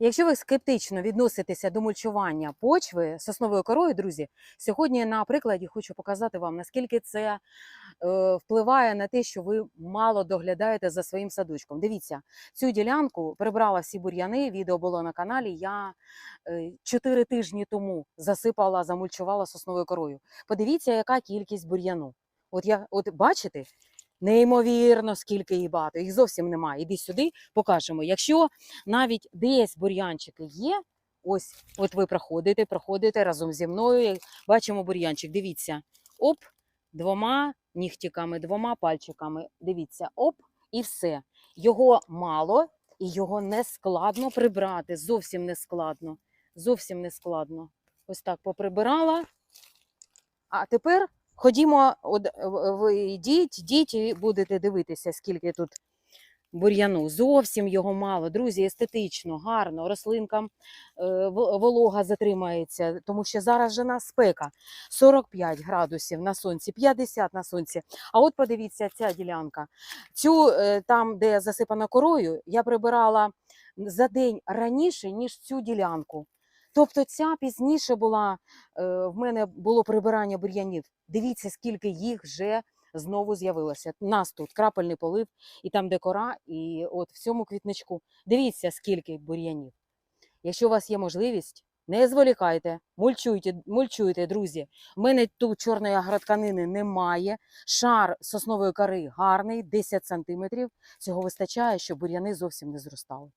Якщо ви скептично відноситеся до мульчування почви сосновою корою, друзі, сьогодні на прикладі хочу показати вам, наскільки це е, впливає на те, що ви мало доглядаєте за своїм садочком. Дивіться, цю ділянку прибрала всі бур'яни. Відео було на каналі. Я е, 4 тижні тому засипала, замульчувала сосновою корою. Подивіться, яка кількість бур'яну. От от бачите, неймовірно, скільки їх багато. Їх зовсім немає. Іди сюди, покажемо. Якщо навіть десь бур'янчики є, ось от ви проходите, проходите разом зі мною. Бачимо бур'янчик. Дивіться, оп, двома нігтиками, двома пальчиками. Дивіться, оп, і все. Його мало, і його не складно прибрати. Зовсім не складно. Зовсім не складно. Ось так поприбирала. А тепер ходімо, от, е, ви йдіть, йдіть і будете дивитися, скільки тут бур'яну. Зовсім його мало. Друзі, естетично, гарно, рослинкам е, волога затримається, тому що зараз же нас спека 45 градусів на сонці, 50 на сонці. А от подивіться, ця ділянка. Цю е, там, де засипана корою, я прибирала за день раніше, ніж цю ділянку. Тобто ця пізніше була, е, в мене було прибирання бур'янів. Дивіться, скільки їх вже знову з'явилося. Нас тут крапельний полив, і там де кора, і от в цьому квітничку. Дивіться, скільки бур'янів. Якщо у вас є можливість, не зволікайте, мульчуйте, мульчуйте, друзі. У мене тут чорної агротканини немає. Шар соснової кори гарний, 10 сантиметрів. Цього вистачає, щоб бур'яни зовсім не зростали.